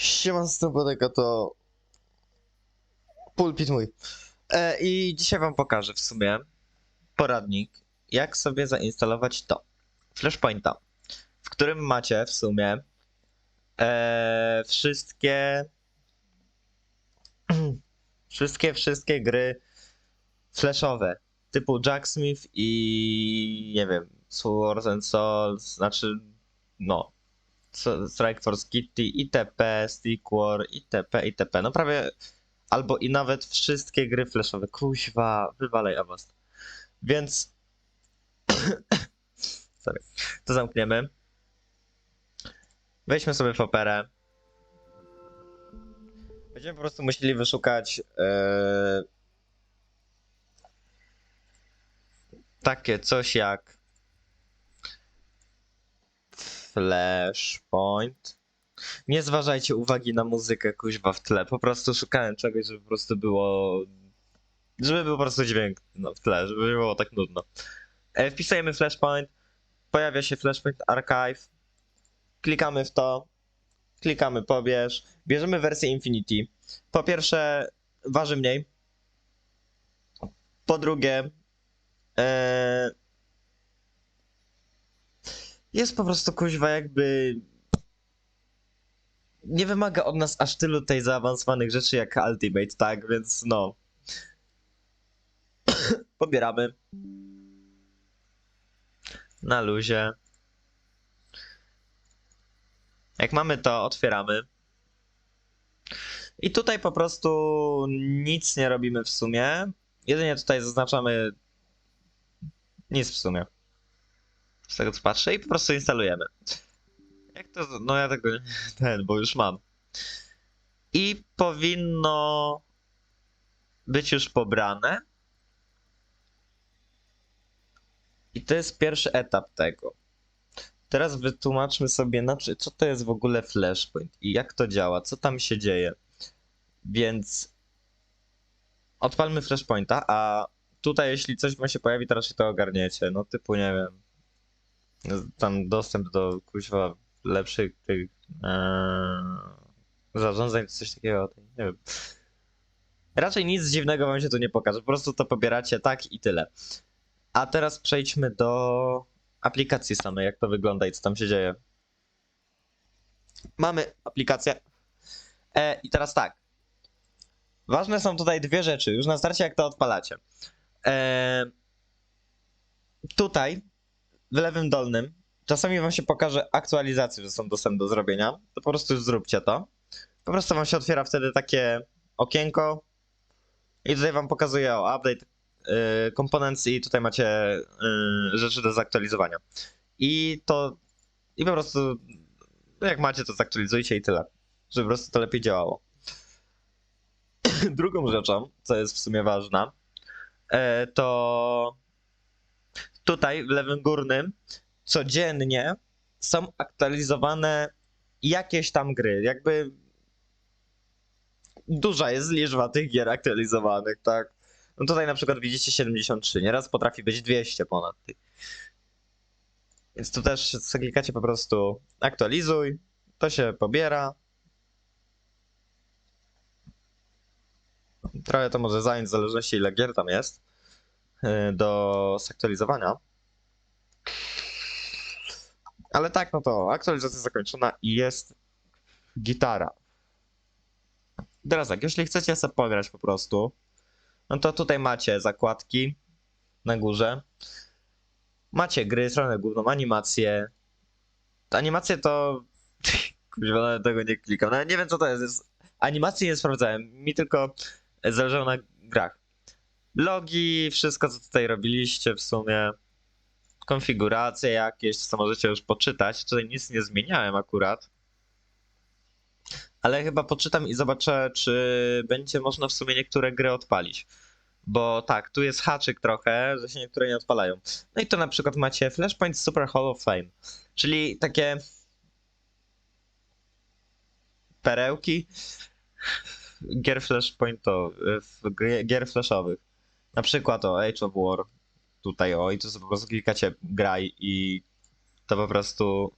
Siema Stopodeka to pulpit mój. E, I dzisiaj wam pokażę w sumie poradnik, jak sobie zainstalować to. Flashpointa, w którym macie w sumie e, wszystkie wszystkie, wszystkie gry flashowe typu Jacksmith i nie wiem, Swords and Souls, znaczy no Strike Force Kitty, ITP, Stick War, ITP, ITP. No prawie albo i nawet wszystkie gry flashowe. Kuźwa, wywalej Avast. Więc sorry. To zamkniemy. Wejdźmy sobie w operę. Będziemy po prostu musieli wyszukać e, takie coś jak Flashpoint. Nie zważajcie uwagi na muzykę kuźwa w tle. Po prostu szukałem czegoś, żeby po prostu było. Żeby był po prostu dźwięk no, w tle, żeby nie było tak nudno. E, wpisujemy Flashpoint. Pojawia się Flashpoint Archive. Klikamy w to. Klikamy pobierz. Bierzemy wersję Infinity. Po pierwsze, waży mniej. Po drugie, e, jest po prostu kuźwa jakby nie wymaga od nas aż tylu tej zaawansowanych rzeczy jak Ultimate, tak? Więc no. Pobieramy. Na luzie. Jak mamy to, otwieramy. I tutaj po prostu nic nie robimy w sumie. Jedynie tutaj zaznaczamy nic w sumie. Z tego co patrzę i po prostu instalujemy. Jak to. No ja tego. Ten, bo już mam. I powinno być już pobrane. I to jest pierwszy etap tego. Teraz wytłumaczmy sobie, na co to jest w ogóle Flashpoint i jak to działa, co tam się dzieje. Więc odpalmy Flashpointa, a tutaj jeśli coś wam się pojawi, to raczej to ogarniecie. No typu, nie wiem, tam dostęp do kuźwa lepszych tych ee, zarządzeń, coś takiego, nie wiem. Raczej nic dziwnego wam się tu nie pokaże, po prostu to pobieracie tak i tyle. A teraz przejdźmy do aplikacji samej, jak to wygląda i co tam się dzieje. Mamy aplikację. E, I teraz tak. Ważne są tutaj dwie rzeczy, już na starcie jak to odpalacie. E, tutaj w lewym dolnym czasami wam się pokaże aktualizacje, że są dostępne do zrobienia. To po prostu zróbcie to. Po prostu wam się otwiera wtedy takie okienko i tutaj wam pokazuje o update y, components i tutaj macie y, rzeczy do zaktualizowania. I to i po prostu jak macie to zaktualizujcie i tyle, żeby po prostu to lepiej działało. Drugą rzeczą, co jest w sumie ważna, e, to tutaj w lewym górnym codziennie są aktualizowane jakieś tam gry. Jakby duża jest liczba tych gier aktualizowanych, tak? No tutaj na przykład widzicie 73, nieraz potrafi być 200 ponad tych. Więc tu też klikacie po prostu aktualizuj, to się pobiera. Trochę to może zająć w zależności ile gier tam jest do zaktualizowania. Ale tak, no to aktualizacja zakończona i jest gitara. Teraz tak, jeśli chcecie sobie pograć po prostu, no to tutaj macie zakładki na górze. Macie gry, stronę główną, animacje. Animacje to... Kurwa, nawet tego nie klikam. Nawet nie wiem co to jest. jest... Animacji nie sprawdzałem. Mi tylko zależało na grach. Logi, wszystko co tutaj robiliście w sumie. Konfiguracje jakieś, co możecie już poczytać. Tutaj nic nie zmieniałem akurat. Ale chyba poczytam i zobaczę, czy będzie można w sumie niektóre gry odpalić. Bo tak, tu jest haczyk trochę, że się niektóre nie odpalają. No i to na przykład macie Flashpoint Super Hall of Fame, czyli takie perełki gier Flashpointo, w- gier flashowych. Na przykład o Age of War, tutaj o, i sobie po prostu klikacie graj i to po prostu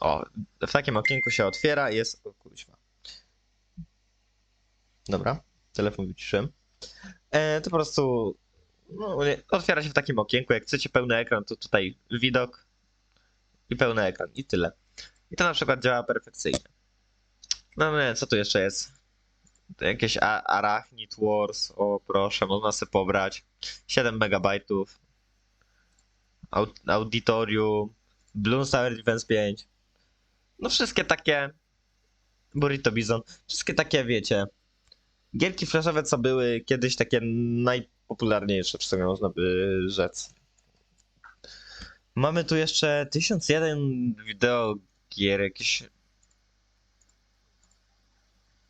o, w takim okienku się otwiera i jest, o. Dobra, telefon wyciszyłem. E, to po prostu no, otwiera się w takim okienku. Jak chcecie pełny ekran, to tutaj widok i pełny ekran i tyle. I to na przykład działa perfekcyjnie. No nie, co tu jeszcze jest? Jakieś Arachnid Wars, o proszę, można sobie pobrać. 7 megabajtów. Aud- Auditorium, Bloons Tower Defense 5. No wszystkie takie. Burrito Bizon. Wszystkie takie, wiecie. Gierki flashowe, co były kiedyś takie najpopularniejsze, w sumie można by rzec. Mamy tu jeszcze 1001 wideo gier, jakieś.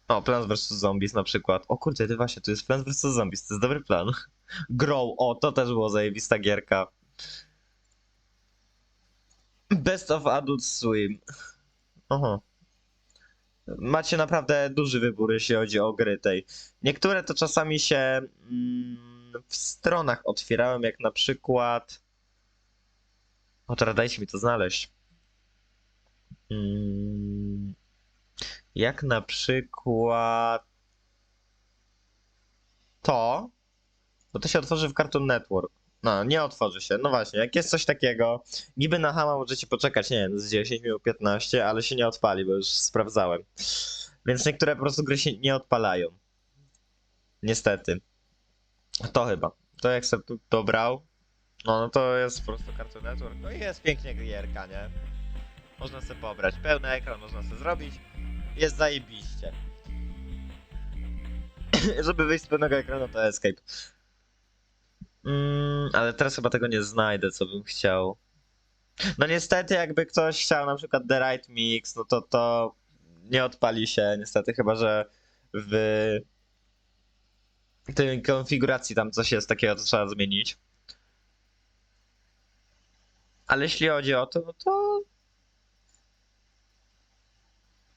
O, Plants vs. Zombies na przykład. O kurde, ty właśnie, tu jest Plants vs. Zombies, to jest dobry plan. Grow, o, to też było zajebista gierka. Best of Adult Swim. Oho. Macie naprawdę duży wybór, jeśli chodzi o gry tej. Niektóre to czasami się mm, w stronach otwierałem, jak na przykład. O, teraz dajcie mi to znaleźć. Mm, jak na przykład. To. Bo to się otworzy w Cartoon Network. No, nie otworzy się. No właśnie, jak jest coś takiego, niby na Hama możecie poczekać, nie wiem, z 10 minut 15, ale się nie odpali, bo już sprawdzałem. Więc niektóre po prostu gry się nie odpalają. Niestety. To chyba. To jak sobie tu dobrał, no, no to jest po prostu Cartoon Network. No i jest pięknie gierka, nie? Można sobie pobrać. Pełny ekran można sobie zrobić. Jest zajebiście. Żeby wyjść z pełnego ekranu to escape. Mm, ale teraz chyba tego nie znajdę, co bym chciał. No niestety, jakby ktoś chciał na przykład The Right Mix, no to to nie odpali się, niestety, chyba że w tej konfiguracji tam coś jest takiego, co trzeba zmienić. Ale jeśli chodzi o to, no to.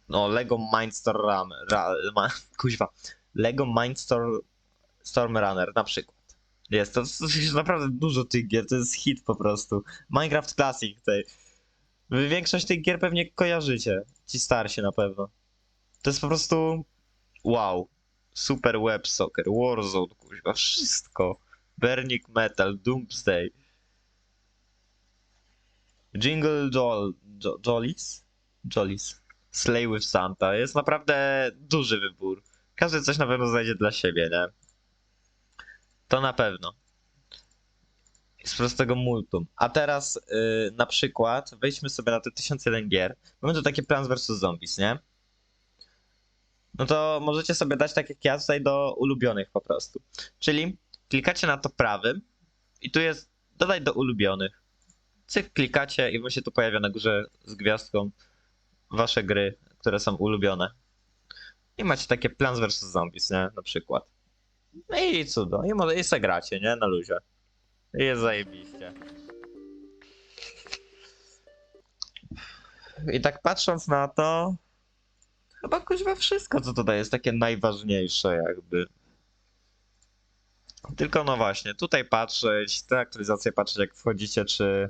No, Lego Mindstorm Runner. Ra, kuźwa. Lego Mindstorm Storm Runner na przykład. Jest to, to jest naprawdę dużo tych gier, to jest hit po prostu. Minecraft Classic tej. Większość tych gier pewnie kojarzycie. Ci starsi na pewno. To jest po prostu wow. Super Web Soccer, Warzone, kuźwa, wszystko. Burning Metal, Doomsday. Jingle Jol, jo. Slay with Santa. Jest naprawdę duży wybór. Każdy coś na pewno znajdzie dla siebie, nie? To na pewno. Z prostego multum. A teraz yy, na przykład wejdźmy sobie na te 1001 gier. Mamy tu takie Plants vs Zombies, nie? No to możecie sobie dać tak jak ja tutaj do ulubionych po prostu. Czyli klikacie na to prawym i tu jest dodaj do ulubionych. Cyk, klikacie i się tu pojawia na górze z gwiazdką wasze gry, które są ulubione. I macie takie Plants vs Zombies, nie? Na przykład. No i cudo. I, może, i se gracie, nie? Na luzie. I jest zajebiście. I tak patrząc na to, chyba kuźwa wszystko, co tutaj jest takie najważniejsze jakby. Tylko no właśnie, tutaj patrzeć, te aktualizacje patrzeć jak wchodzicie, czy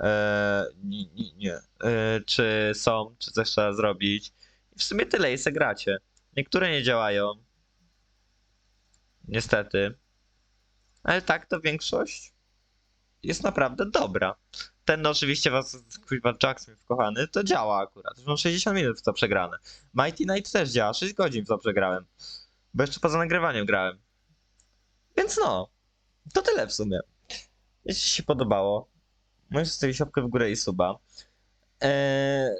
e, nie, nie, nie czy są, czy coś trzeba zrobić. W sumie tyle i se gracie. Niektóre nie działają. Niestety. Ale tak, to większość jest naprawdę dobra. Ten no oczywiście was, kurwa, Jacksmith kochany, to działa akurat. Już mam 60 minut w to przegrane. Mighty Night też działa, 6 godzin w to przegrałem. Bo jeszcze poza nagrywaniem grałem. Więc no, to tyle w sumie. Jeśli się podobało, możecie zostawić łapkę w górę i suba. Eee,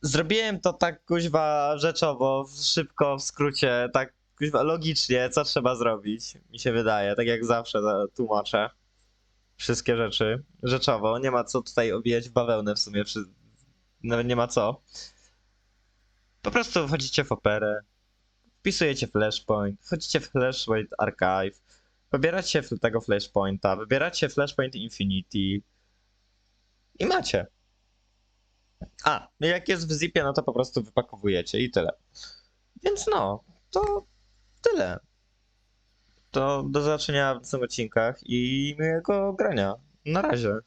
zrobiłem to tak kuźwa rzeczowo, szybko, w skrócie, tak kuźwa logicznie, co trzeba zrobić, mi się wydaje, tak jak zawsze za- tłumaczę wszystkie rzeczy rzeczowo, nie ma co tutaj obijać w bawełnę w sumie, nawet nie ma co. Po prostu wchodzicie w operę, wpisujecie flashpoint, wchodzicie w flashpoint archive, wybieracie tego flashpointa, wybieracie flashpoint infinity i macie. A, no jak jest w zipie, no to po prostu wypakowujecie i tyle. Więc no, to tyle. To do zobaczenia w następnych odcinkach i miłego grania. Na razie.